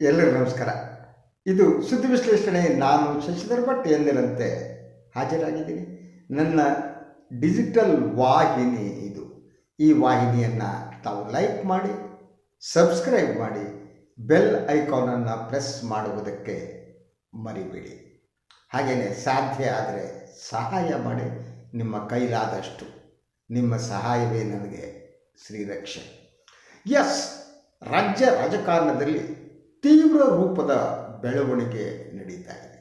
ಎಲ್ಲರಿಗೂ ನಮಸ್ಕಾರ. ಇದು ಸುದ್ದಿ ವಿಶ್ಲೇಷಣೆ. ನಾನು ಶಶಿಧರ್ ಭಟ್ ಎಂದಿರಂತೆ ಹಾಜರಾಗಿದ್ದೀನಿ. ನನ್ನ ಡಿಜಿಟಲ್ ವಾಹಿನಿ ಇದು. ಈ ವಾಹಿನಿಯನ್ನು ತಾವು ಲೈಕ್ ಮಾಡಿ, ಸಬ್ಸ್ಕ್ರೈಬ್ ಮಾಡಿ, ಬೆಲ್ ಐಕಾನನ್ನು ಪ್ರೆಸ್ ಮಾಡುವುದಕ್ಕೆ ಮರಿಬೇಡಿ. ಹಾಗೆಯೇ ಸಾಧ್ಯ ಆದರೆ ಸಹಾಯ ಮಾಡಿ. ನಿಮ್ಮ ಕೈಲಾದಷ್ಟು ನಿಮ್ಮ ಸಹಾಯವೇ ನನಗೆ ಶ್ರೀರಕ್ಷೆ. ಎಸ್, ರಾಜ್ಯ ರಾಜಕಾರಣದಲ್ಲಿ ತೀವ್ರ ರೂಪದ ಬೆಳವಣಿಗೆ ನಡೀತಾ ಇದೆ.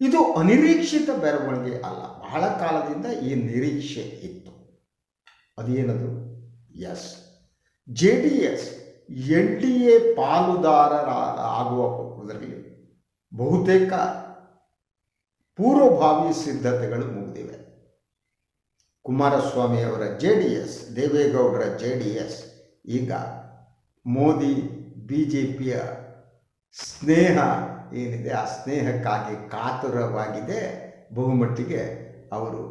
ಇದು ಅನಿರೀಕ್ಷಿತ ಬೆಳವಣಿಗೆ ಅಲ್ಲ. ಬಹಳ ಕಾಲದಿಂದ ಈ ನಿರೀಕ್ಷೆ ಇತ್ತು. ಅದೇನದು? Yes. J D S N D A ಪಾಲುದಾರರ ಪಕ್ಷದಲ್ಲಿ ಬಹುತೇಕ ಪೂರ್ವಭಾವಿ ಸಿದ್ಧತೆಗಳು ಮುಗಿದಿವೆ. ಕುಮಾರಸ್ವಾಮಿ ಅವರ ಜೆ ಡಿ ಎಸ್, ದೇವೇಗೌಡರ ಜೆ ಡಿ ಎಸ್, ಈಗ ಮೋದಿ, ಬಿ ಜೆ ಪಿಯ ಸ್ನೇಹ ಏನಿದೆ, ಆ ಸ್ನೇಹಕ್ಕಾಗಿ ಕಾತುರವಾಗಿದೆ. ಬಹುಮಟ್ಟಿಗೆ ಅವರು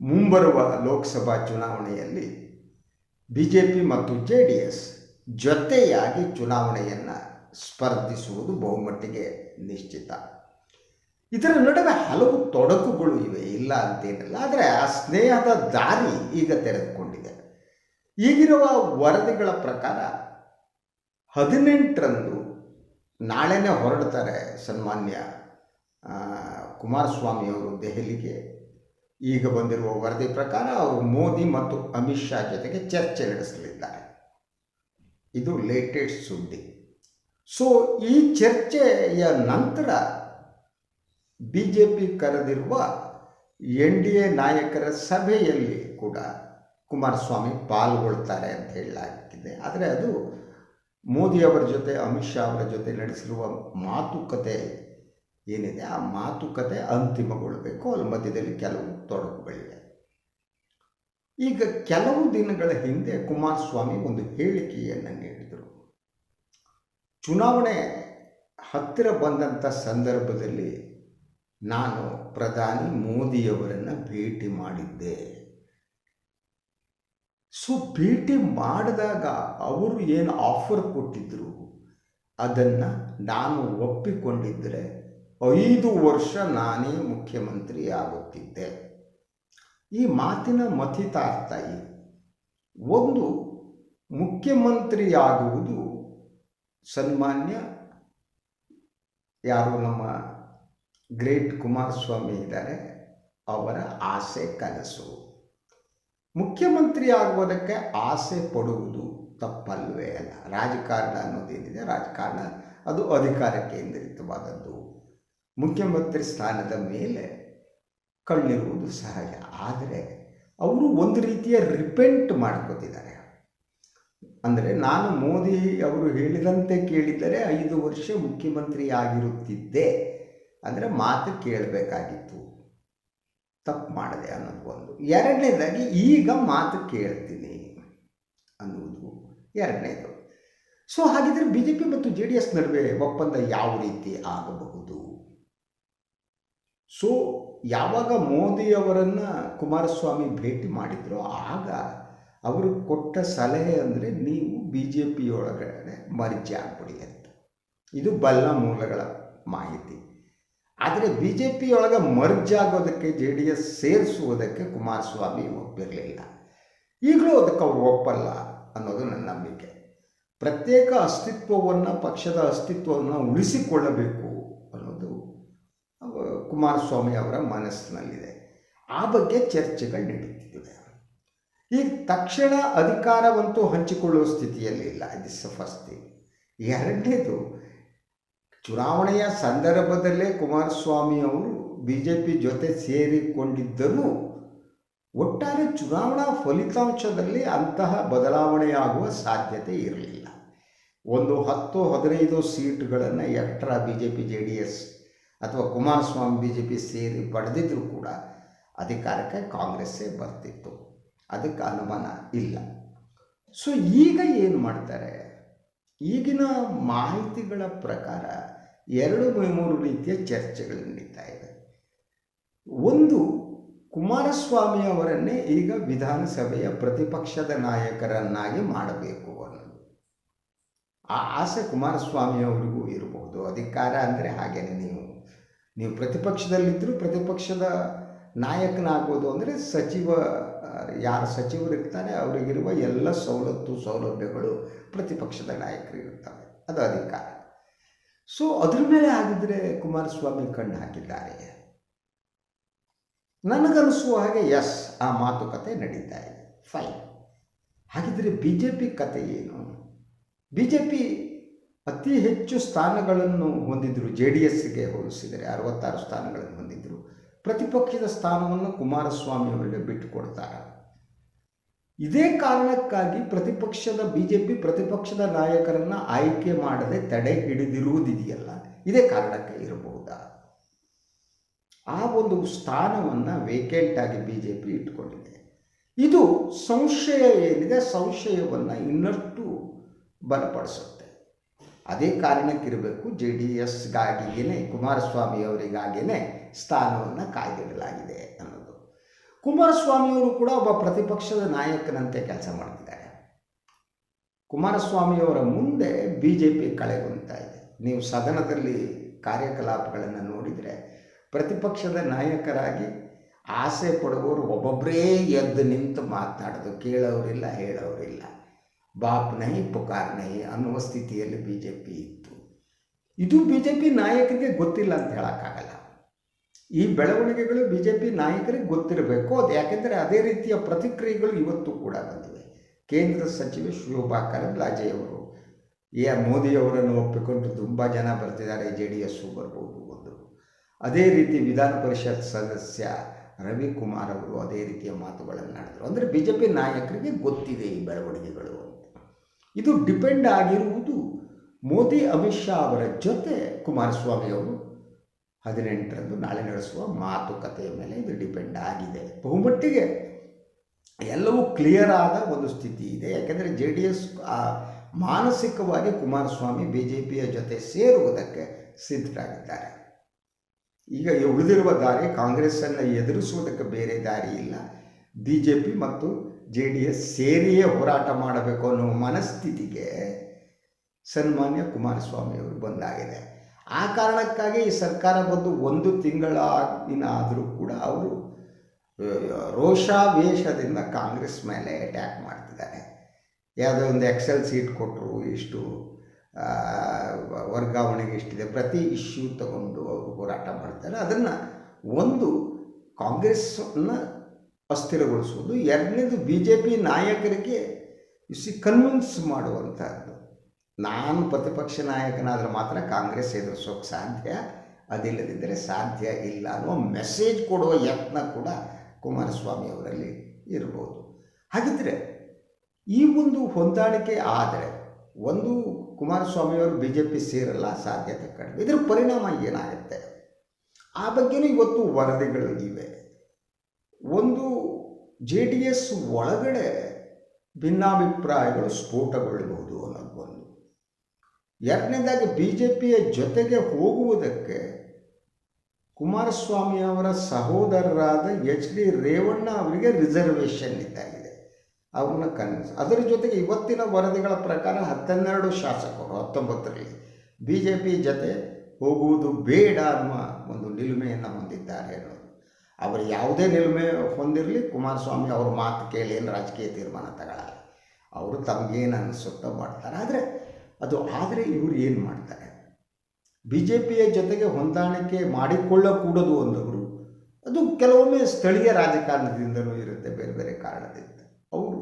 ಮುಂಬರುವ ಲೋಕಸಭಾ ಚುನಾವಣೆಯಲ್ಲಿ ಬಿ ಜೆ ಪಿ ಮತ್ತು ಜೆ ಡಿ ಎಸ್ ಜೊತೆಯಾಗಿ ಚುನಾವಣೆಯನ್ನು ಸ್ಪರ್ಧಿಸುವುದು ಬಹುಮಟ್ಟಿಗೆ ನಿಶ್ಚಿತ. ಇದರ ನಡುವೆ ಹಲವು ತೊಡಕುಗಳು ಇವೆ, ಇಲ್ಲ ಅಂತೇನಿಲ್ಲ, ಆದರೆ ಆ ಸ್ನೇಹದ ದಾರಿ ಈಗ ತೆರೆದುಕೊಂಡಿದೆ. ಈಗಿರುವ ವರದಿಗಳ ಪ್ರಕಾರ ಹದಿನೆಂಟರಂದು ನಾಳೆನೇ ಹೊರಡ್ತಾರೆ ಸನ್ಮಾನ್ಯ ಕುಮಾರಸ್ವಾಮಿಯವರು ದೆಹಲಿಗೆ. ಈಗ ಬಂದಿರುವ ವರದಿ ಪ್ರಕಾರ ಅವರು ಮೋದಿ ಮತ್ತು ಅಮಿತ್ ಶಾ ಜೊತೆಗೆ ಚರ್ಚೆ ನಡೆಸಲಿದ್ದಾರೆ. ಇದು ಲೇಟೆಸ್ಟ್ ಸುದ್ದಿ. ಸೊ ಈ ಚರ್ಚೆಯ ನಂತರ ಬಿ ಜೆ ಪಿ ಕರೆದಿರುವ ಎನ್ ಡಿ ಎ ನಾಯಕರ ಸಭೆಯಲ್ಲಿ ಕೂಡ ಕುಮಾರಸ್ವಾಮಿ ಪಾಲ್ಗೊಳ್ತಾರೆ ಅಂತ ಹೇಳಲಾಗ್ತಿದೆ. ಆದರೆ ಅದು ಮೋದಿಯವರ ಜೊತೆ, ಅಮಿತ್ ಶಾ ಅವರ ಜೊತೆ ನಡೆಸಿರುವ ಮಾತುಕತೆ ಏನಿದೆ, ಆ ಮಾತುಕತೆ ಅಂತಿಮಗೊಳ್ಳಬೇಕು. ಅಲ್ಲಿ ಮಧ್ಯದಲ್ಲಿ ಕೆಲವು ತೊಡಕುಗಳಿವೆ. ಈಗ ಕೆಲವು ದಿನಗಳ ಹಿಂದೆ ಕುಮಾರಸ್ವಾಮಿ ಒಂದು ಹೇಳಿಕೆಯನ್ನು ನೀಡಿದರು. ಚುನಾವಣೆ ಹತ್ತಿರ ಬಂದಂಥ ಸಂದರ್ಭದಲ್ಲಿ ನಾನು ಪ್ರಧಾನಿ ಮೋದಿಯವರನ್ನು ಭೇಟಿ ಮಾಡಿದ್ದೆ. ಸೊ ಭೇಟಿ ಮಾಡಿದಾಗ ಅವರು ಏನು ಆಫರ್ ಕೊಟ್ಟಿದ್ದರು ಅದನ್ನು ನಾನು ಒಪ್ಪಿಕೊಂಡಿದ್ದರೆ ಐದು ವರ್ಷ ನಾನೇ ಮುಖ್ಯಮಂತ್ರಿ ಆಗುತ್ತಿದ್ದೆ. ಈ ಮಾತಿನ ಮಥಿತಾರ್ಥ ಇದೆ ಒಂದು, ಮುಖ್ಯಮಂತ್ರಿಯಾಗುವುದು ಸನ್ಮಾನ್ಯ ಯಾರು ನಮ್ಮ ಗ್ರೇಟ್ ಕುಮಾರಸ್ವಾಮಿ ಇದ್ದಾರೆ, ಅವರ ಆಸೆ, ಕನಸು. ಮುಖ್ಯಮಂತ್ರಿ ಆಗುವುದಕ್ಕೆ ಆಸೆ ಪಡುವುದು ತಪ್ಪಲ್ವೇ ಅಲ್ಲ. ರಾಜಕಾರಣ ಅನ್ನೋದೇನಿದೆ ರಾಜಕಾರಣ. ಅದು ಅಧಿಕಾರ ಕೇಂದ್ರಿತವಾದದ್ದು. ಮುಖ್ಯಮಂತ್ರಿ ಸ್ಥಾನದ ಮೇಲೆ ಕಣ್ಣಿರುವುದು ಸಹಜ. ಆದರೆ ಅವರು ಒಂದು ರೀತಿಯ ರಿಪೆಂಟ್ ಮಾಡ್ಕೋತಿದ್ದಾರೆ. ಅಂದರೆ ನಾನು ಮೋದಿ ಅವರು ಹೇಳಿದಂತೆ ಕೇಳಿದರೆ ಐದು ವರ್ಷ ಮುಖ್ಯಮಂತ್ರಿ ಆಗಿರುತ್ತಿದ್ದೆ ಅಂದರೆ ಮಾತು ಕೇಳಬೇಕಾಗಿತ್ತು. ತಪ್ಪು ಮಾಡಿದೆ ಅನ್ನೋದು ಒಂದು. ಎರಡನೇದಾಗಿ ಈಗ ಮಾತು ಕೇಳ್ತೀನಿ ಅನ್ನುವುದು ಎರಡನೇದು. ಸೊ ಹಾಗಿದ್ರೆ ಬಿ ಜೆ ಪಿ ಮತ್ತು ಜೆ ಡಿ ಎಸ್ ನಡುವೆ ಒಪ್ಪಂದ ಯಾವ ರೀತಿ ಆಗಬಹುದು? ಸೊ ಯಾವಾಗ ಮೋದಿಯವರನ್ನು ಕುಮಾರಸ್ವಾಮಿ ಭೇಟಿ ಮಾಡಿದ್ರೋ ಆಗ ಅವರು ಕೊಟ್ಟ ಸಲಹೆ ಅಂದರೆ ನೀವು ಬಿ ಜೆ ಪಿಯೊಳಗಡೆ ಮರ್ಜಿ ಆಗ್ಬಿಡಿ ಅಂತ. ಇದು ಬಲ್ಲ ಮೂಲಗಳ ಮಾಹಿತಿ. ಆದರೆ ಬಿ ಜೆ ಪಿಯೊಳಗೆ ಮರ್ಜ್ ಆಗೋದಕ್ಕೆ ಜೆ ಡಿ ಎಸ್ ಸೇರಿಸುವುದಕ್ಕೆ ಕುಮಾರಸ್ವಾಮಿ ಒಪ್ಪಿರಲಿಲ್ಲ. ಈಗಲೂ ಅದಕ್ಕೆ ಅವರು ಒಪ್ಪಲ್ಲ ಅನ್ನೋದು ನನ್ನ ನಂಬಿಕೆ. ಪ್ರತ್ಯೇಕ ಅಸ್ತಿತ್ವವನ್ನು, ಪಕ್ಷದ ಅಸ್ತಿತ್ವವನ್ನು ಉಳಿಸಿಕೊಳ್ಳಬೇಕು ಅನ್ನೋದು ಕುಮಾರಸ್ವಾಮಿ ಅವರ ಮನಸ್ಸಿನಲ್ಲಿದೆ. ಆ ಬಗ್ಗೆ ಚರ್ಚೆಗಳು ನಡೀತಿದೆ. ಈಗ ತಕ್ಷಣ ಅಧಿಕಾರವಂತೂ ಹಂಚಿಕೊಳ್ಳುವ ಸ್ಥಿತಿಯಲ್ಲಿ ಇಲ್ಲ. ದಿಸ್ ಎರಡನೇದು ಚುನಾವಣೆಯ ಸಂದರ್ಭದಲ್ಲೇ ಕುಮಾರಸ್ವಾಮಿ ಅವರು ಬಿ ಜೆ ಪಿ ಜೊತೆ ಸೇರಿಕೊಂಡಿದ್ದರೂ ಒಟ್ಟಾರೆ ಚುನಾವಣಾ ಫಲಿತಾಂಶದಲ್ಲಿ ಅಂತಹ ಬದಲಾವಣೆಯಾಗುವ ಸಾಧ್ಯತೆ ಇರಲಿಲ್ಲ. ಒಂದು ಹತ್ತು ಹದಿನೈದು ಸೀಟ್ಗಳನ್ನು extra B J P J D S ಅಥವಾ ಕುಮಾರಸ್ವಾಮಿ ಬಿ ಜೆ ಪಿ ಸೇರಿ ಪಡೆದಿದ್ದರೂ ಕೂಡ ಅಧಿಕಾರಕ್ಕೆ ಕಾಂಗ್ರೆಸ್ಸೇ ಬರ್ತಿತ್ತು. ಅದಕ್ಕೆ ಅನುಮಾನ ಇಲ್ಲ. ಸೊ ಈಗ ಏನು ಮಾಡ್ತಾರೆ? ಈಗಿನ ಮಾಹಿತಿಗಳ ಪ್ರಕಾರ ಎರಡು ಮೂರು ರೀತಿಯ ಚರ್ಚೆಗಳು ನಡೀತಾ ಇದೆ. ಒಂದು, ಕುಮಾರಸ್ವಾಮಿ ಅವರನ್ನೇ ಈಗ ವಿಧಾನಸಭೆಯ ಪ್ರತಿಪಕ್ಷದ ನಾಯಕರನ್ನಾಗಿ ಮಾಡಬೇಕು ಅನ್ನೋದು. ಆ ಆಸೆ ಕುಮಾರಸ್ವಾಮಿ ಅವರಿಗೂ ಇರಬಹುದು. ಅಧಿಕಾರ ಅಂದರೆ ಹಾಗೇನೆ ನೀವು ನೀವು ಪ್ರತಿಪಕ್ಷದಲ್ಲಿದ್ದರೂ ಪ್ರತಿಪಕ್ಷದ ನಾಯಕನಾಗೋದು ಅಂದರೆ ಸಚಿವ ಯಾರು ಸಚಿವರು ಇರ್ತಾರೆ ಅವರಿಗಿರುವ ಎಲ್ಲ ಸವಲತ್ತು ಸೌಲಭ್ಯಗಳು ಪ್ರತಿಪಕ್ಷದ ನಾಯಕರಿರ್ತವೆ ಅದು ಅಧಿಕಾರ. ಸೊ ಅದ್ರ ಮೇಲೆ ಆಗಿದ್ದರೆ ಕುಮಾರಸ್ವಾಮಿ ಕಣ್ಣು ಹಾಕಿದ್ದಾರೆ. ನನಗನಿಸುವ ಹಾಗೆ ಎಸ್ ಆ ಮಾತುಕತೆ ನಡೀತಾ ಇದೆ. ಫೈನ್ ಹಾಗಿದ್ರೆ ಬಿ ಜೆ ಪಿ ಕತೆ ಏನು? ಬಿ ಜೆ ಪಿ ಅತಿ ಹೆಚ್ಚು ಸ್ಥಾನಗಳನ್ನು ಹೊಂದಿದ್ರು ಜೆ ಡಿ ಎಸ್ಗೆ ಹೋಲಿಸಿದರೆ, ಅರವತ್ತಾರು ಸ್ಥಾನಗಳನ್ನು ಹೊಂದಿದ್ರು. ಪ್ರತಿಪಕ್ಷದ ಸ್ಥಾನವನ್ನು ಕುಮಾರಸ್ವಾಮಿ ಅವರಿಗೆ ಬಿಟ್ಟುಕೊಡ್ತಾರೆ. ಇದೇ ಕಾರಣಕ್ಕಾಗಿ ಪ್ರತಿಪಕ್ಷದ ಬಿ ಜೆ ಪಿ ಪ್ರತಿಪಕ್ಷದ ನಾಯಕರನ್ನು ಆಯ್ಕೆ ಮಾಡದೆ ತಡೆ ಹಿಡಿದಿರುವುದಿದೆಯಲ್ಲ, ಇದೇ ಕಾರಣಕ್ಕೆ ಇರಬಹುದಾ? ಆ ಒಂದು ಸ್ಥಾನವನ್ನು ವೇಕೆಂಟ್ ಆಗಿ ಬಿ ಜೆ ಪಿ ಇಟ್ಕೊಂಡಿದೆ ಇದು ಸಂಶಯ ಏನಿದೆ, ಸಂಶಯವನ್ನು ಇನ್ನಷ್ಟು ಬಲಪಡಿಸುತ್ತೆ. ಅದೇ ಕಾರಣಕ್ಕಿರಬೇಕು, ಜೆ ಡಿ ಎಸ್ಗಾಗಿಯೇ ಕುಮಾರಸ್ವಾಮಿ ಅವರಿಗಾಗಿಯೇ ಸ್ಥಾನವನ್ನು ಕಾಯ್ದಿಡಲಾಗಿದೆ ಅನ್ನೋದು. ಕುಮಾರಸ್ವಾಮಿಯವರು ಕೂಡ ಒಬ್ಬ ಪ್ರತಿಪಕ್ಷದ ನಾಯಕನಂತೆ ಕೆಲಸ ಮಾಡ್ತಿದ್ದಾರೆ. ಕುಮಾರಸ್ವಾಮಿಯವರ ಮುಂದೆ ಬಿ ಜೆ ಪಿ ಕಳೆಗುಂತಾ ಇದೆ. ನೀವು ಸದನದಲ್ಲಿ ಕಾರ್ಯಕಲಾಪಗಳನ್ನು ನೋಡಿದರೆ ಪ್ರತಿಪಕ್ಷದ ನಾಯಕರಾಗಿ ಆಸೆ ಪಡುವವರು ಒಬ್ಬೊಬ್ಬರೇ ಎದ್ದು ನಿಂತು ಮಾತನಾಡೋದು ಕೇಳೋರಿಲ್ಲ, ಹೇಳೋರಿಲ್ಲ. ಬಾಪ್ ನಹಿ, ಪುಕಾರ್ ನಹಿ ಅನ್ನುವ ಸ್ಥಿತಿಯಲ್ಲಿ ಬಿ ಜೆ ಪಿ ಇತ್ತು. ಇದು ಬಿ ಜೆ ಪಿ ನಾಯಕರಿಗೆ ಗೊತ್ತಿಲ್ಲ ಅಂತ ಹೇಳೋಕ್ಕಾಗಲ್ಲ. ಈ ಬೆಳವಣಿಗೆಗಳು ಬಿ ಜೆ ಪಿ ನಾಯಕರಿಗೆ ಗೊತ್ತಿರಬೇಕು. ಅದು ಯಾಕೆಂದರೆ ಅದೇ ರೀತಿಯ ಪ್ರತಿಕ್ರಿಯೆಗಳು ಇವತ್ತು ಕೂಡ ಬಂದಿವೆ. ಕೇಂದ್ರ ಸಚಿವೆ ಶೋಭಾ ಕರಂದ್ಲಾಜೆಯವರು ಎ ಮೋದಿಯವರನ್ನು ಒಪ್ಪಿಕೊಂಡು ತುಂಬ ಜನ ಬರ್ತಿದ್ದಾರೆ, ಜೆ ಡಿ ಎಸ್ಸು ಬರ್ಬೋದು ಒಂದು ಅದೇ ರೀತಿ ವಿಧಾನ ಪರಿಷತ್ ಸದಸ್ಯ ರವಿಕುಮಾರ್ ಅವರು ಅದೇ ರೀತಿಯ ಮಾತುಗಳನ್ನು ಆಡಿದರು. ಅಂದರೆ ಬಿ ಜೆ ಪಿ ನಾಯಕರಿಗೆ ಗೊತ್ತಿದೆ ಈ ಬೆಳವಣಿಗೆಗಳು ಇದು ಡಿಪೆಂಡ್ ಆಗಿರುವುದು ಮೋದಿ, ಅಮಿತ್ ಶಾ ಅವರ ಜೊತೆ ಕುಮಾರಸ್ವಾಮಿ ಅವರು ಹದಿನೆಂಟರಂದು ನಾಳೆ ನಡೆಸುವ ಮಾತುಕತೆಯ ಮೇಲೆ ಇದು ಡಿಪೆಂಡ್ ಆಗಿದೆ. ಬಹುಮಟ್ಟಿಗೆ ಎಲ್ಲವೂ ಕ್ಲಿಯರ್ ಆದ ಒಂದು ಸ್ಥಿತಿ ಇದೆ. ಯಾಕೆಂದರೆ ಜೆ ಡಿ ಎಸ್ ಮಾನಸಿಕವಾಗಿ ಕುಮಾರಸ್ವಾಮಿ ಬಿ ಜೆ ಪಿಯ ಜೊತೆ ಸೇರುವುದಕ್ಕೆ ಸಿದ್ಧರಾಗಿದ್ದಾರೆ. ಈಗ ಉಳಿದಿರುವ ದಾರಿ ಕಾಂಗ್ರೆಸ್ಸನ್ನು ಎದುರಿಸುವುದಕ್ಕೆ ಬೇರೆ ದಾರಿ ಇಲ್ಲ. ಬಿ ಜೆ ಪಿ ಮತ್ತು ಜೆ ಡಿ ಎಸ್ ಸೇರಿಯೇ ಹೋರಾಟ ಮಾಡಬೇಕು ಅನ್ನೋ ಮನಸ್ಥಿತಿಗೆ ಸನ್ಮಾನ್ಯ ಕುಮಾರಸ್ವಾಮಿ ಅವರು ಬಂದಾಗಿದೆ. ಆ ಕಾರಣಕ್ಕಾಗಿ ಈ ಸರ್ಕಾರ ಬಂದು ಒಂದು ತಿಂಗಳಾಗಿನ ಆದರೂ ಕೂಡ ಅವರು ರೋಷಾವೇಶದಿಂದ ಕಾಂಗ್ರೆಸ್ ಮೇಲೆ ಅಟ್ಯಾಕ್ ಮಾಡ್ತಿದ್ದಾರೆ. ಯಾವುದೋ ಒಂದು ಎಕ್ಸೆಲ್ ಸೀಟ್ ಕೊಟ್ಟರು, ಇಷ್ಟು ವರ್ಗಾವಣೆಗೆ ಇಷ್ಟಿದೆ, ಪ್ರತಿ ಇಶ್ಯೂ ತಗೊಂಡು ಅವರು ಹೋರಾಟ ಮಾಡ್ತಾರೆ. ಅದನ್ನು ಒಂದು ಕಾಂಗ್ರೆಸ್ಸನ್ನು ಅಸ್ಥಿರಗೊಳಿಸುವುದು, ಎರಡನೇದು ಬಿ ಜೆ ಪಿ ನಾಯಕರಿಗೆ ಸಿ ಕನ್ವಿನ್ಸ್ ಮಾಡುವಂಥದ್ದು ನಾನು ಪ್ರತಿಪಕ್ಷ ನಾಯಕನಾದರೆ ಮಾತ್ರ ಕಾಂಗ್ರೆಸ್ ಎದುರಿಸೋಕೆ ಸಾಧ್ಯ, ಅದಿಲ್ಲದಿದ್ದರೆ ಸಾಧ್ಯ ಇಲ್ಲ ಅನ್ನೋ ಮೆಸೇಜ್ ಕೊಡುವ ಯತ್ನ ಕೂಡ ಕುಮಾರಸ್ವಾಮಿ ಅವರಲ್ಲಿ ಇರ್ಬೋದು. ಹಾಗಿದ್ದರೆ ಈ ಒಂದು ಹೊಂದಾಣಿಕೆ ಆದರೆ ಒಂದು ಕುಮಾರಸ್ವಾಮಿಯವರು ಬಿ ಜೆ ಪಿ ಸೇರಲ್ಲ, ಸಾಧ್ಯತೆ ಕಡಿಮೆ. ಇದರ ಪರಿಣಾಮ ಏನಾಗುತ್ತೆ? ಆ ಬಗ್ಗೆನೂ ಇವತ್ತು ವರದಿಗಳು ಇವೆ. ಒಂದು ಜೆ ಡಿ ಎಸ್ ಒಳಗಡೆ ಭಿನ್ನಾಭಿಪ್ರಾಯಗಳು ಸ್ಫೋಟಗೊಳ್ಳಬಹುದು ಅನ್ನೋದು ಎರಡನೇದಾಗಿ ಬಿ ಜೆ ಪಿಯ ಜೊತೆಗೆ ಹೋಗುವುದಕ್ಕೆ ಕುಮಾರಸ್ವಾಮಿಯವರ ಸಹೋದರರಾದ ಎಚ್ ಡಿ ರೇವಣ್ಣ ಅವರಿಗೆ ರಿಸರ್ವೇಷನ್ ಇದ್ದಾಗಿದೆ ಅವ್ರನ್ನ ಕನ್ವಿನ್ಸ್ ಅದರ ಜೊತೆಗೆ ಇವತ್ತಿನ ವರದಿಗಳ ಪ್ರಕಾರ ಹತ್ತೆರಡು ಶಾಸಕರು, ಹತ್ತೊಂಬತ್ತರಲ್ಲಿ ಬಿ ಜೆ ಪಿ ಜೊತೆ ಹೋಗುವುದು ಬೇಡ ಅನ್ನುವ ಒಂದು ನಿಲುಮೆಯನ್ನು ಹೊಂದಿದ್ದಾರೆ ಅನ್ನೋದು. ಅವರು ಯಾವುದೇ ನಿಲುಮೆ ಹೊಂದಿರಲಿ, ಕುಮಾರಸ್ವಾಮಿ ಅವ್ರ ಮಾತು ಕೇಳಿ ಏನು ರಾಜಕೀಯ ತೀರ್ಮಾನ ತಗೊಳ್ಳಲ್ಲ ಅವರು ತಮಗೇನು ಅನಿಸುತ್ತೋ ಮಾಡ್ತಾರೆ. ಆದರೆ ಅದು ಆದರೆ ಇವರು ಏನು ಮಾಡ್ತಾರೆ? ಬಿ ಜೆ ಪಿಯ ಜೊತೆಗೆ ಹೊಂದಾಣಿಕೆ ಮಾಡಿಕೊಳ್ಳಕೂಡದು ಅಂದವರು. ಅದು ಕೆಲವೊಮ್ಮೆ ಸ್ಥಳೀಯ ರಾಜಕಾರಣದಿಂದಲೂ ಇರುತ್ತೆ, ಬೇರೆ ಬೇರೆ ಕಾರಣದಿಂದ. ಅವರು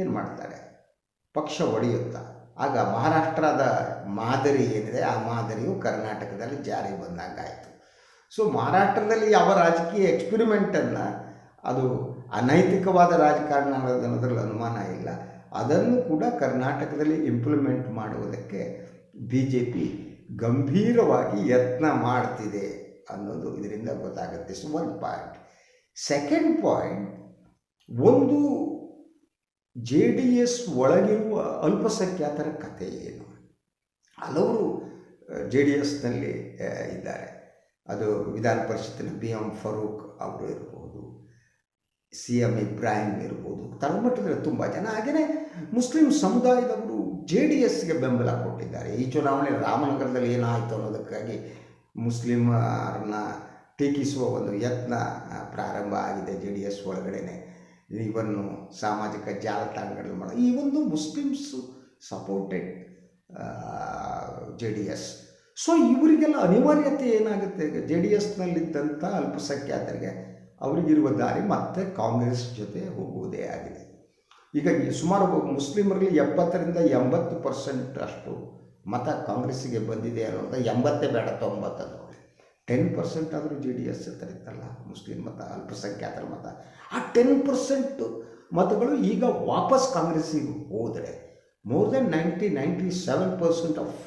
ಏನು ಮಾಡ್ತಾರೆ? ಪಕ್ಷ ಒಡೆಯುತ್ತಾ? ಆಗ ಮಹಾರಾಷ್ಟ್ರದ ಮಾದರಿ ಏನಿದೆ? ಆ ಮಾದರಿಯು ಕರ್ನಾಟಕದಲ್ಲಿ ಜಾರಿ ಬಂದಂಗಾಯಿತು ಸೊ ಮಹಾರಾಷ್ಟ್ರದಲ್ಲಿ ಯಾವ ರಾಜಕೀಯ ಎಕ್ಸ್ಪಿರಿಮೆಂಟನ್ನು ಅದು ಅನೈತಿಕವಾದ ರಾಜಕಾರಣ ಅನ್ನೋದ್ರಲ್ಲಿ ಅನುಮಾನ ಇಲ್ಲ. ಅದನ್ನು ಕೂಡ ಕರ್ನಾಟಕದಲ್ಲಿ ಇಂಪ್ಲಿಮೆಂಟ್ ಮಾಡುವುದಕ್ಕೆ ಬಿ ಜೆ ಪಿ ಗಂಭೀರವಾಗಿ ಯತ್ನ ಮಾಡ್ತಿದೆ ಅನ್ನೋದು ಇದರಿಂದ ಗೊತ್ತಾಗುತ್ತೆ. ಒಂದು ಪಾಯಿಂಟ್ ಸೆಕೆಂಡ್ ಪಾಯಿಂಟ್ ಒಂದು ಜೆ ಡಿ ಎಸ್ ಒಳಗಿರುವ ಅಲ್ಪಸಂಖ್ಯಾತರ ಕಥೆ ಏನು? ಹಲವರು ಜೆ ಡಿ ಎಸ್ನಲ್ಲಿ ಇದ್ದಾರೆ. ಅದು ವಿಧಾನ ಪರಿಷತ್ತಿನ ಬಿ ಎಂ ಫರೂಕ್ ಅವರು ಸಿ ಎಂ ಇಬ್ರಾಹಿಂ ಇರ್ಬೋದು. ತಳಮಟ್ಟದಲ್ಲಿ ತುಂಬ ಜನ. ಹಾಗೆಯೇ ಮುಸ್ಲಿಂ ಸಮುದಾಯದವರು ಜೆ ಡಿ ಎಸ್ಗೆ ಬೆಂಬಲ ಕೊಟ್ಟಿದ್ದಾರೆ. ಈ ಚುನಾವಣೆ ರಾಮನಗರದಲ್ಲಿ ಏನಾಯಿತು ಅನ್ನೋದಕ್ಕಾಗಿ ಮುಸ್ಲಿಮರನ್ನ ಟೀಕಿಸುವ ಒಂದು ಯತ್ನ ಪ್ರಾರಂಭ ಆಗಿದೆ ಜೆ ಡಿ ಎಸ್ ಒಳಗಡೆನೆ. ಇವನ್ನು ಸಾಮಾಜಿಕ ಜಾಲತಾಣಗಳಲ್ಲಿ ಮಾಡೋ. ಈ ಒಂದು Muslims supported J D S. So ಇವರಿಗೆಲ್ಲ ಅನಿವಾರ್ಯತೆ ಏನಾಗುತ್ತೆ? ಜೆ ಡಿ ಎಸ್ನಲ್ಲಿದ್ದಂಥ ಅಲ್ಪಸಂಖ್ಯಾತರಿಗೆ ಅವರಿಗಿರುವ ದಾರಿ ಮತ್ತೆ ಕಾಂಗ್ರೆಸ್ ಜೊತೆ ಹೋಗುವುದೇ ಆಗಿದೆ. ಈಗ ಸುಮಾರು ಮುಸ್ಲಿಮರಲ್ಲಿ ಎಪ್ಪತ್ತರಿಂದ ಎಂಬತ್ತು ಪರ್ಸೆಂಟ್ ಅಷ್ಟು ಮತ ಕಾಂಗ್ರೆಸ್ಸಿಗೆ ಬಂದಿದೆ ಅನ್ನೋದು ಎಂಬತ್ತೇ ಬೇಡ, ತೊಂಬತ್ತು ಟೆನ್ ಪರ್ಸೆಂಟ್ ಆದರೂ ಜಿ ಡಿ ಎಸ್ ತರೀತಲ್ಲ ಮುಸ್ಲಿಂ ಮತ, ಅಲ್ಪಸಂಖ್ಯಾತರ ಮತ. ಆ ಟೆನ್ ಪರ್ಸೆಂಟ್ ಮತಗಳು ಈಗ ವಾಪಸ್ ಕಾಂಗ್ರೆಸ್ಸಿಗೆ ಹೋದರೆ more than ninety ninety seven percent of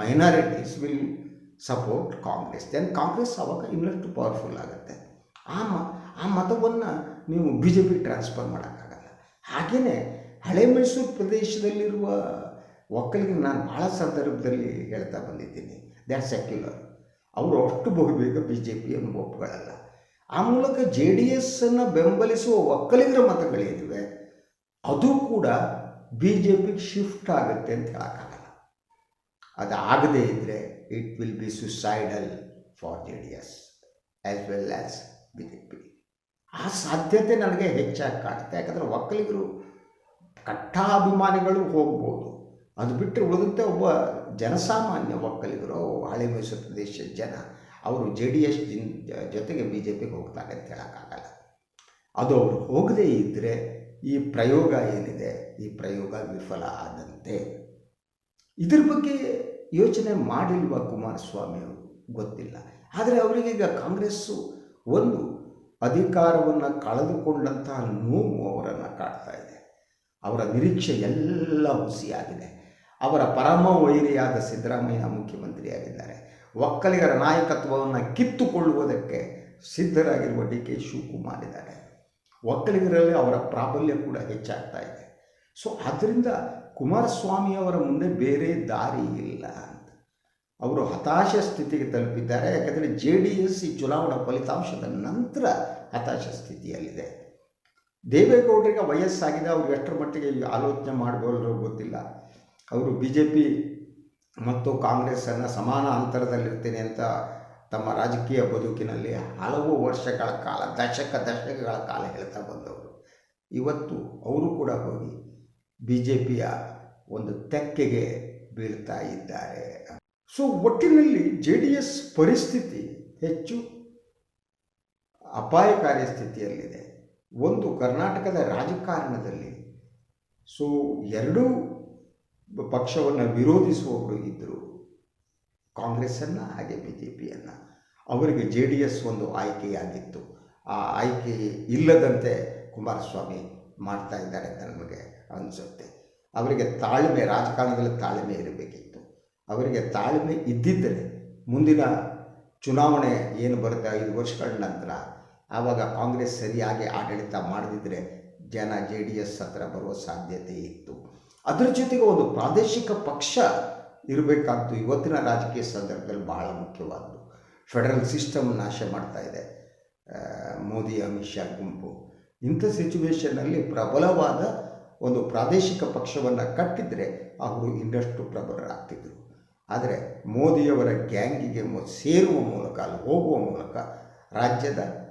minorities will support Congress. Then Congress ಅವಾಗ ಇನ್ನಷ್ಟು ಪವರ್ಫುಲ್ ಆಗುತ್ತೆ. ಆ ಮ, ಆ ಮತವನ್ನು ನೀವು ಬಿ ಜೆ ಪಿ ಟ್ರಾನ್ಸ್ಫರ್ ಮಾಡೋಕ್ಕಾಗಲ್ಲ. ಹಾಗೆಯೇ ಹಳೆ ಮೈಸೂರು ಪ್ರದೇಶದಲ್ಲಿರುವ ಒಕ್ಕಲಿಗೆ ನಾನು ಭಾಳ ಸಂದರ್ಭದಲ್ಲಿ ಹೇಳ್ತಾ ಬಂದಿದ್ದೀನಿ. ದ್ಯಾಟ್ ಸೆಕ್ಯುಲರ್ ಅವರು ಅಷ್ಟು ಬಹುಬೇಗ ಬಿ ಜೆ ಪಿಯನ್ನು ಒಪ್ಪುಗಳಲ್ಲ ಆ ಮೂಲಕ ಜೆ ಡಿ ಎಸ್ಸನ್ನು ಬೆಂಬಲಿಸುವ ಒಕ್ಕಲಿಗರ ಮತಗಳೇನಿವೆ ಅದು ಕೂಡ ಬಿ ಜೆ ಪಿಗೆ ಶಿಫ್ಟ್ ಆಗುತ್ತೆ ಅಂತ ಹೇಳೋಕ್ಕಾಗಲ್ಲ. ಅದು ಆಗದೇ ಇದ್ದರೆ it will be suicidal for J D S as well as B J P ಆ ಸಾಧ್ಯತೆ ನನಗೆ ಹೆಚ್ಚಾಗಿ ಕಾಡುತ್ತೆ ಯಾಕಂದರೆ ಒಕ್ಕಲಿಗರು ಕಟ್ಟಾಭಿಮಾನಿಗಳು ಹೋಗ್ಬೋದು. ಅದು ಬಿಟ್ಟರೆ ಉಳಿದಂತೆ ಒಬ್ಬ ಜನಸಾಮಾನ್ಯ ಒಕ್ಕಲಿಗರು ಹಳೆ ಮೈಸೂರು ಪ್ರದೇಶದ ಜನ, ಅವರು ಜೆ ಡಿ ಎಸ್ ಜೊತೆಗೆ ಬಿ ಜೆ ಪಿಗೆ ಹೋಗ್ತಾರೆ ಅಂತ ಹೇಳೋಕ್ಕಾಗಲ್ಲ. ಅದು ಅವರು ಹೋಗದೇ ಇದ್ದರೆ ಈ ಪ್ರಯೋಗ ಏನಿದೆ? ಈ ಪ್ರಯೋಗ ವಿಫಲ ಆದಂತೆ. ಇದ್ರ ಬಗ್ಗೆ ಯೋಚನೆ ಮಾಡಿಲ್ವ ಕುಮಾರಸ್ವಾಮಿ ಅವರು ಗೊತ್ತಿಲ್ಲ. ಆದರೆ ಅವರಿಗೀಗ ಕಾಂಗ್ರೆಸ್ಸು ಒಂದು ಅಧಿಕಾರವನ್ನು ಕಳೆದುಕೊಂಡಂತಹ ನೋವು ಅವರನ್ನು ಕಾಡ್ತಾ ಇದೆ. ಅವರ ನಿರೀಕ್ಷೆ ಎಲ್ಲ ಹುಸಿಯಾಗಿದೆ. ಅವರ ಪರಮ ವೈರಿಯಾದ ಸಿದ್ದರಾಮಯ್ಯ ಮುಖ್ಯಮಂತ್ರಿಯಾಗಿದ್ದಾರೆ. ಒಕ್ಕಲಿಗರ ನಾಯಕತ್ವವನ್ನು ಕಿತ್ತುಕೊಳ್ಳುವುದಕ್ಕೆ ಸಿದ್ಧರಾಗಿರುವ ಡಿ ಕೆ ಶಿವಕುಮಾರ್ ಇದ್ದಾರೆ. ಒಕ್ಕಲಿಗರಲ್ಲಿ ಅವರ ಪ್ರಾಬಲ್ಯ ಕೂಡ ಹೆಚ್ಚಾಗ್ತಾ ಇದೆ. ಸೊ ಆದ್ದರಿಂದ ಕುಮಾರಸ್ವಾಮಿ ಅವರ ಮುಂದೆ ಬೇರೆ ದಾರಿ ಇಲ್ಲ. ಅವರು ಹತಾಶ ಸ್ಥಿತಿಗೆ ತಲುಪಿದ್ದಾರೆ. ಯಾಕಂದರೆ ಜೆ ಡಿ ಎಸ್ ಈ ಚುನಾವಣಾ ಫಲಿತಾಂಶದ ನಂತರ ಹತಾಶ ಸ್ಥಿತಿಯಲ್ಲಿದೆ. ದೇವೇಗೌಡರಿಗೆ ವಯಸ್ಸಾಗಿದೆ. ಅವರು ಎಷ್ಟರ ಮಟ್ಟಿಗೆ ಆಲೋಚನೆ ಮಾಡಬಲ್ಲರೋ ಗೊತ್ತಿಲ್ಲ. ಅವರು ಬಿ ಜೆ ಪಿ ಮತ್ತು ಕಾಂಗ್ರೆಸ್ಸನ್ನು ಸಮಾನ ಅಂತರದಲ್ಲಿರ್ತೇನೆ ಅಂತ ತಮ್ಮ ರಾಜಕೀಯ ಬದುಕಿನಲ್ಲಿ ಹಲವು ವರ್ಷಗಳ ಕಾಲ, ದಶಕ, ದಶಕಗಳ ಕಾಲ ಹೇಳ್ತಾ ಬಂದವರು. ಇವತ್ತು ಅವರು ಕೂಡ ಹೋಗಿ ಬಿ ಜೆ ಪಿಯ ಒಂದು ತೆಕ್ಕೆಗೆ ಬೀಳ್ತಾ ಇದ್ದಾರೆ. ಸೊ ಒಟ್ಟಿನಲ್ಲಿ ಜೆ ಡಿ ಎಸ್ ಪರಿಸ್ಥಿತಿ ಹೆಚ್ಚು ಅಪಾಯಕಾರಿ ಸ್ಥಿತಿಯಲ್ಲಿದೆ. ಒಂದು ಕರ್ನಾಟಕದ ರಾಜಕಾರಣದಲ್ಲಿ. ಸೊ ಎರಡೂ ಪಕ್ಷವನ್ನು ವಿರೋಧಿಸುವವರು ಇದ್ದರು ಕಾಂಗ್ರೆಸ್ಸನ್ನು, ಹಾಗೆ ಬಿ ಜೆ ಪಿಯನ್ನು ಅವರಿಗೆ ಜೆ ಡಿ ಎಸ್ ಒಂದು ಆಯ್ಕೆಯಾಗಿತ್ತು. ಆ ಆಯ್ಕೆ ಇಲ್ಲದಂತೆ ಕುಮಾರಸ್ವಾಮಿ ಮಾಡ್ತಾ ಇದ್ದಾರೆ ಅಂತ ನಮಗೆ ಅನಿಸುತ್ತೆ. ಅವರಿಗೆ ತಾಳ್ಮೆ, ರಾಜಕಾರಣದಲ್ಲಿ ತಾಳ್ಮೆ ಇರಬೇಕಿತ್ತು. ಅವರಿಗೆ ತಾಳ್ಮೆ ಇದ್ದಿದ್ದರೆ ಮುಂದಿನ ಚುನಾವಣೆ ಏನು ಬರುತ್ತೆ, ಐದು ವರ್ಷಗಳ ನಂತರ ಆವಾಗ ಕಾಂಗ್ರೆಸ್ ಸರಿಯಾಗಿ ಆಡಳಿತ ಮಾಡದಿದ್ದರೆ ಜನ ಜೆ ಡಿ ಎಸ್ ಹತ್ರ ಬರುವ ಸಾಧ್ಯತೆ ಇತ್ತು. ಅದರ ಜೊತೆಗೆ ಒಂದು ಪ್ರಾದೇಶಿಕ ಪಕ್ಷ ಇರಬೇಕಾದ್ದು ಇವತ್ತಿನ ರಾಜಕೀಯ ಸಂದರ್ಭದಲ್ಲಿ ಬಹಳ ಮುಖ್ಯವಾದ್ದು. ಫೆಡರಲ್ ಸಿಸ್ಟಮ್ ನಾಶ ಮಾಡ್ತಾ ಇದೆ. ಮೋದಿ, ಅಮಿತ್ ಶಾ ಗುಂಪು. ಇಂಥ ಸಿಚುವೇಶನ್ನಲ್ಲಿ ಪ್ರಬಲವಾದ ಒಂದು ಪ್ರಾದೇಶಿಕ ಪಕ್ಷವನ್ನು ಕಟ್ಟಿದರೆ ಅವರು ಇನ್ನಷ್ಟು ಪ್ರಬಲರಾಗ್ತಿದ್ರು. ಆದರೆ ಮೋದಿಯವರ ಗ್ಯಾಂಗಿಗೆ ಸೇರುವ ಮೂಲಕ, ಅಲ್ಲಿ ಹೋಗುವ ಮೂಲಕ ರಾಜ್ಯದ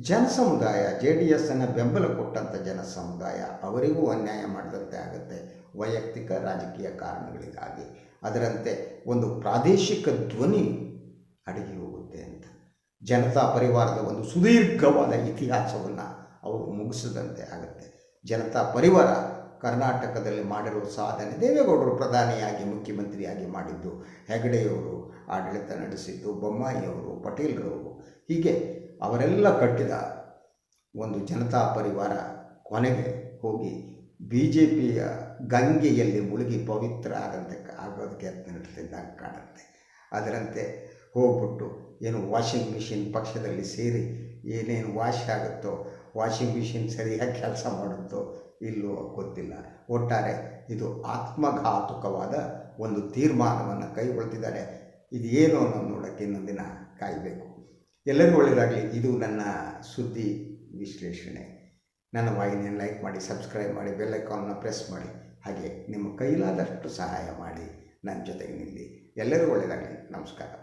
ಜನಸಮುದಾಯ, ಜೆ ಡಿ ಎಸ್ಸನ್ನು ಬೆಂಬಲ ಕೊಟ್ಟಂಥ ಜನಸಮುದಾಯ ಅವರಿಗೂ ಅನ್ಯಾಯ ಮಾಡಿದಂತೆ ಆಗುತ್ತೆ. ವೈಯಕ್ತಿಕ, ರಾಜಕೀಯ ಕಾರಣಗಳಿಗಾಗಿ. ಅದರಂತೆ ಒಂದು ಪ್ರಾದೇಶಿಕ ಧ್ವನಿ ಅಡಗಿ ಹೋಗುತ್ತೆ ಅಂತ. ಜನತಾ ಪರಿವಾರದ ಒಂದು ಸುದೀರ್ಘವಾದ ಇತಿಹಾಸವನ್ನು ಅವರು ಮುಗಿಸಿದಂತೆ ಆಗುತ್ತೆ. ಜನತಾ ಪರಿವಾರ ಕರ್ನಾಟಕದಲ್ಲಿ ಮಾಡಿರುವ ಸಾಧನೆ ದೇವೇಗೌಡರು ಪ್ರಧಾನಿಯಾಗಿ, ಮುಖ್ಯಮಂತ್ರಿಯಾಗಿ ಮಾಡಿದ್ದು. ಹೆಗಡೆಯವರು ಆಡಳಿತ ನಡೆಸಿದ್ದು, ಬೊಮ್ಮಾಯಿಯವರು, ಪಟೇಲ್ರವರು. ಹೀಗೆ ಅವರೆಲ್ಲ ಕಟ್ಟಿದ ಒಂದು ಜನತಾ ಪರಿವಾರ ಕೊನೆಗೆ ಹೋಗಿ ಬಿ ಜೆ ಪಿಯ ಗಂಗೆಯಲ್ಲಿ ಮುಳುಗಿ ಪವಿತ್ರ ಆಗಂತೆ ಆಗೋದಕ್ಕೆ ಯತ್ನ ನಡೆಸಿದ್ದಾಗ ಕಾಣುತ್ತೆ. ಅದರಂತೆ ಹೋಗ್ಬಿಟ್ಟು ಏನು ವಾಷಿಂಗ್ ಮಿಷಿನ್ ಪಕ್ಷದಲ್ಲಿ ಸೇರಿ ಏನೇನು ವಾಶ್ ಆಗುತ್ತೋ ವಾಷಿಂಗ್ ಮಿಷಿನ್ ಸರಿಯಾಗಿ ಕೆಲಸ ಮಾಡುತ್ತೋ ಇಲ್ಲೋ ಗೊತ್ತಿಲ್ಲ. ಒಟ್ಟಾರೆ ಇದು ಆತ್ಮಘಾತುಕವಾದ ಒಂದು ತೀರ್ಮಾನವನ್ನು ಕೈಗೊಳ್ತಿದ್ದಾರೆ. ಇದು ಏನು ಅನ್ನೋದು ನೋಡೋಕ್ಕೆ ಇನ್ನೊಂದು ದಿನ ಕಾಯಬೇಕು. ಎಲ್ಲರಿಗೂ ಒಳ್ಳೆಯದಾಗಲಿ ಇದು ನನ್ನ ಸುದ್ದಿ ವಿಶ್ಲೇಷಣೆ. ನನ್ನ ವಾಹಿನಿಯನ್ನು ಲೈಕ್ ಮಾಡಿ, ಸಬ್ಸ್ಕ್ರೈಬ್ ಮಾಡಿ, ಬೆಲ್ ಐಕಾನ್ನ ಪ್ರೆಸ್ ಮಾಡಿ. ಹಾಗೆ ನಿಮ್ಮ ಕೈಲಾದಷ್ಟು ಸಹಾಯ ಮಾಡಿ. ನನ್ನ ಜೊತೆಗೆ ನಿಲ್ಲಿ ಎಲ್ಲರಿಗೂ ಒಳ್ಳೆಯದಾಗಲಿ ನಮಸ್ಕಾರ.